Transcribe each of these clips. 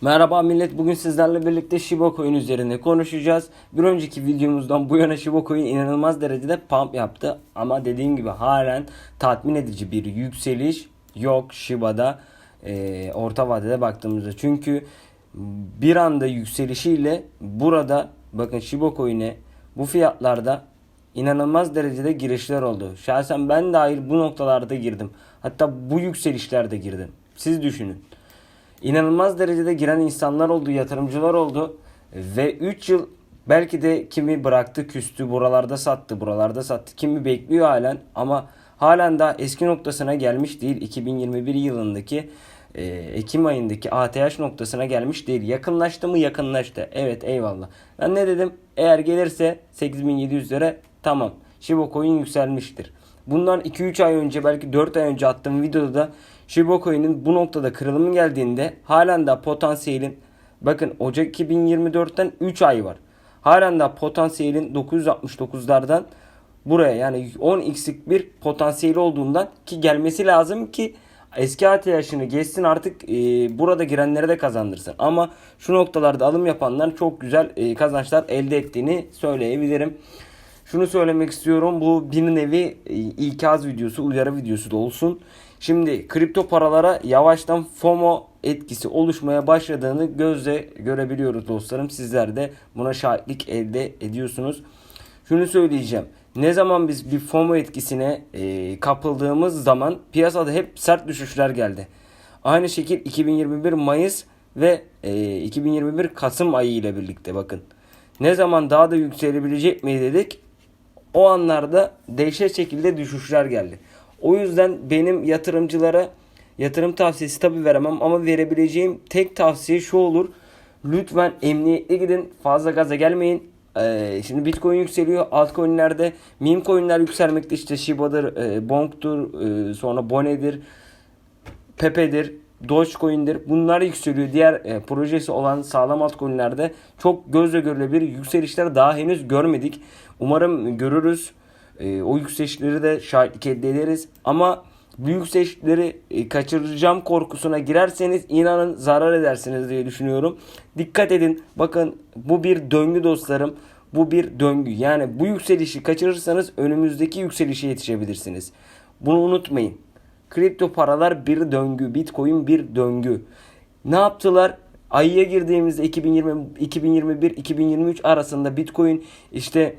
Merhaba millet bugün sizlerle birlikte Shiba Coin üzerinde konuşacağız. Bir önceki videomuzdan bu yana Shiba Coin inanılmaz derecede pump yaptı. Ama dediğim gibi halen tatmin edici bir yükseliş yok Shiba'da e, orta vadede baktığımızda. Çünkü bir anda yükselişiyle burada bakın Shiba Coin'e bu fiyatlarda inanılmaz derecede girişler oldu. Şahsen ben dahil bu noktalarda girdim. Hatta bu yükselişlerde girdim. Siz düşünün. İnanılmaz derecede giren insanlar oldu, yatırımcılar oldu. Ve 3 yıl belki de kimi bıraktı, küstü, buralarda sattı, buralarda sattı. Kimi bekliyor halen ama halen daha eski noktasına gelmiş değil. 2021 yılındaki e, Ekim ayındaki ATH noktasına gelmiş değil. Yakınlaştı mı? Yakınlaştı. Evet eyvallah. Ben ne dedim? Eğer gelirse 8700'lere tamam. Shiba Coin yükselmiştir. Bundan 2-3 ay önce belki 4 ay önce attığım videoda da Shiba Coin'in bu noktada kırılımı geldiğinde halen daha potansiyelin bakın Ocak 2024'ten 3 ay var. Halen daha potansiyelin 969'lardan buraya yani 10x'lik bir potansiyeli olduğundan ki gelmesi lazım ki eski ATH'ını geçsin artık e, burada girenlere de kazandırsın. Ama şu noktalarda alım yapanlar çok güzel e, kazançlar elde ettiğini söyleyebilirim. Şunu söylemek istiyorum. Bu bir nevi e, ikaz videosu, uyarı videosu da olsun. Şimdi kripto paralara yavaştan FOMO etkisi oluşmaya başladığını gözle görebiliyoruz dostlarım. Sizler de buna şahitlik elde ediyorsunuz. Şunu söyleyeceğim. Ne zaman biz bir FOMO etkisine e, kapıldığımız zaman piyasada hep sert düşüşler geldi. Aynı şekil 2021 Mayıs ve e, 2021 Kasım ayı ile birlikte bakın. Ne zaman daha da yükselebilecek mi dedik. O anlarda dehşet şekilde düşüşler geldi. O yüzden benim yatırımcılara yatırım tavsiyesi tabi veremem ama verebileceğim tek tavsiye şu olur. Lütfen emniyetli gidin. Fazla gaza gelmeyin. Ee, şimdi Bitcoin yükseliyor. Altcoin'lerde meme coin'ler yükselmekte işte Shiba'dır, e, Bonk'tur, e, sonra Bone'dir, Pepe'dir, Dogecoin'dir. Bunlar yükseliyor. Diğer e, projesi olan sağlam altcoin'lerde çok gözle görülebilir yükselişler daha henüz görmedik. Umarım görürüz. E, o yükselişleri de şahitlik elde ederiz. Ama bu yükselişleri e, kaçıracağım korkusuna girerseniz inanın zarar edersiniz diye düşünüyorum. Dikkat edin. Bakın bu bir döngü dostlarım. Bu bir döngü. Yani bu yükselişi kaçırırsanız önümüzdeki yükselişe yetişebilirsiniz. Bunu unutmayın. Kripto paralar bir döngü. Bitcoin bir döngü. Ne yaptılar? Ay'a girdiğimizde 2020 2021 2023 arasında Bitcoin işte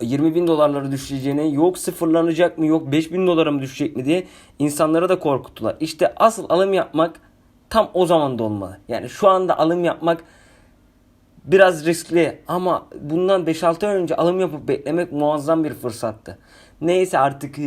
20 bin dolarları düşeceğini yok sıfırlanacak mı yok 5 bin dolara mı düşecek mi diye insanları da korkuttular. İşte asıl alım yapmak tam o zaman da olmalı. Yani şu anda alım yapmak biraz riskli ama bundan 5-6 ay önce alım yapıp beklemek muazzam bir fırsattı. Neyse artık e,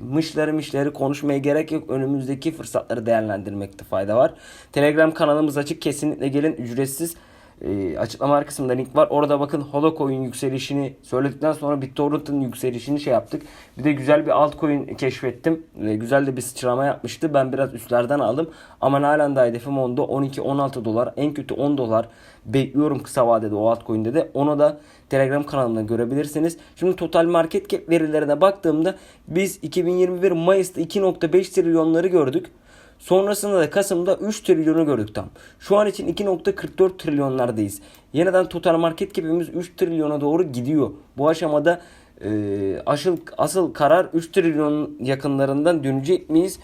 mışları mışları konuşmaya gerek yok. Önümüzdeki fırsatları değerlendirmekte fayda var. Telegram kanalımız açık. Kesinlikle gelin ücretsiz. E, açıklama kısmında link var. Orada bakın Holocoin yükselişini söyledikten sonra BitTorrent'ın yükselişini şey yaptık. Bir de güzel bir altcoin keşfettim. E, güzel de bir sıçrama yapmıştı. Ben biraz üstlerden aldım. Ama halen daha hedefim onda 12-16 dolar. En kötü 10 dolar bekliyorum kısa vadede o altcoin'de de. Onu da Telegram kanalında görebilirsiniz. Şimdi total market cap verilerine baktığımda biz 2021 Mayıs'ta 2.5 trilyonları gördük. Sonrasında da Kasım'da 3 trilyonu gördük tam. Şu an için 2.44 trilyonlardayız. Yeniden total market cap'imiz 3 trilyona doğru gidiyor. Bu aşamada e, asıl, asıl karar 3 trilyon yakınlarından dönecek miyiz?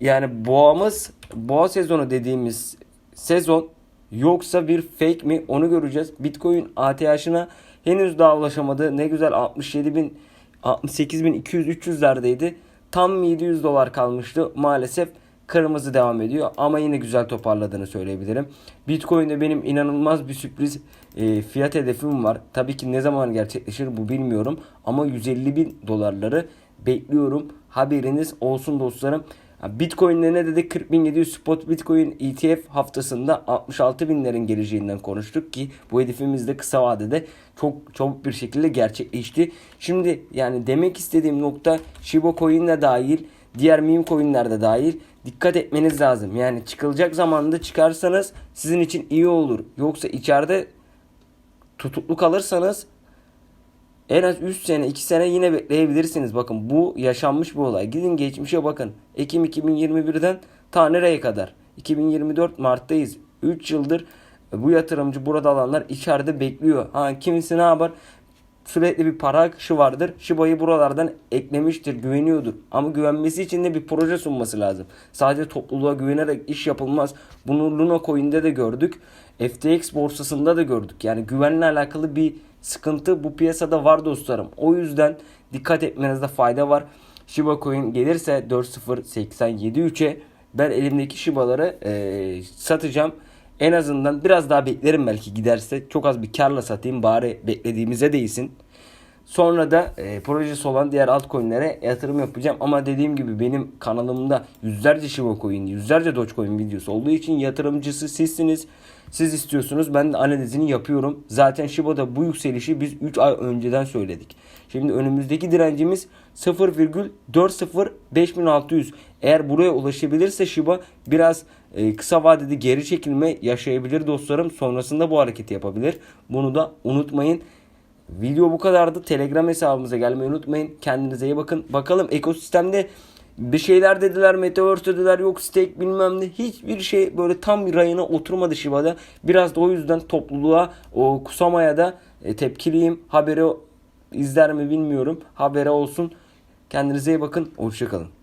Yani boğamız, boğa sezonu dediğimiz sezon yoksa bir fake mi onu göreceğiz. Bitcoin ATH'ına henüz daha ulaşamadı. Ne güzel 67 bin 68 bin 200 300'lerdeydi. Tam 700 dolar kalmıştı. Maalesef kırmızı devam ediyor ama yine güzel toparladığını söyleyebilirim. Bitcoin'de benim inanılmaz bir sürpriz e, fiyat hedefim var. Tabii ki ne zaman gerçekleşir bu bilmiyorum ama 150 bin dolarları bekliyorum. Haberiniz olsun dostlarım. Bitcoin'de ne dedik? 40.700 spot Bitcoin ETF haftasında 66 binlerin geleceğinden konuştuk ki bu hedefimiz de kısa vadede çok çabuk bir şekilde gerçekleşti. Şimdi yani demek istediğim nokta Shiba Coin'le dahil diğer meme coin'ler de dahil dikkat etmeniz lazım. Yani çıkılacak zamanda çıkarsanız sizin için iyi olur. Yoksa içeride tutuklu kalırsanız en az 3 sene 2 sene yine bekleyebilirsiniz. Bakın bu yaşanmış bir olay. Gidin geçmişe bakın. Ekim 2021'den ta nereye kadar? 2024 Mart'tayız. 3 yıldır bu yatırımcı burada alanlar içeride bekliyor. Ha kimisi ne yapar? Sürekli bir para akışı vardır. Shiba'yı buralardan eklemiştir, güveniyordur. Ama güvenmesi için de bir proje sunması lazım. Sadece topluluğa güvenerek iş yapılmaz. Bunu Luna Coin'de de gördük. FTX borsasında da gördük. Yani güvenle alakalı bir sıkıntı bu piyasada var dostlarım. O yüzden dikkat etmenizde fayda var. Shiba Coin gelirse 4.087.3'e ben elimdeki Shiba'ları eee, satacağım. En azından biraz daha beklerim belki giderse. Çok az bir karla satayım bari beklediğimize değsin. Sonra da e, projesi olan diğer altcoin'lere yatırım yapacağım. Ama dediğim gibi benim kanalımda yüzlerce Shiba Coin, yüzlerce Dogecoin videosu olduğu için yatırımcısı sizsiniz. Siz istiyorsunuz. Ben de analizini yapıyorum. Zaten Shiba'da bu yükselişi biz 3 ay önceden söyledik. Şimdi önümüzdeki direncimiz 0,405600. Eğer buraya ulaşabilirse Shiba biraz e, kısa vadede geri çekilme yaşayabilir dostlarım. Sonrasında bu hareketi yapabilir. Bunu da unutmayın. Video bu kadardı. Telegram hesabımıza gelmeyi unutmayın. Kendinize iyi bakın. Bakalım ekosistemde bir şeyler dediler. Metaverse dediler. Yok stake bilmem ne. Hiçbir şey böyle tam bir rayına oturmadı Shiba'da. Biraz da o yüzden topluluğa o Kusama'ya da e, tepkiliyim. Haberi izler mi bilmiyorum. Habere olsun. Kendinize iyi bakın. Hoşçakalın.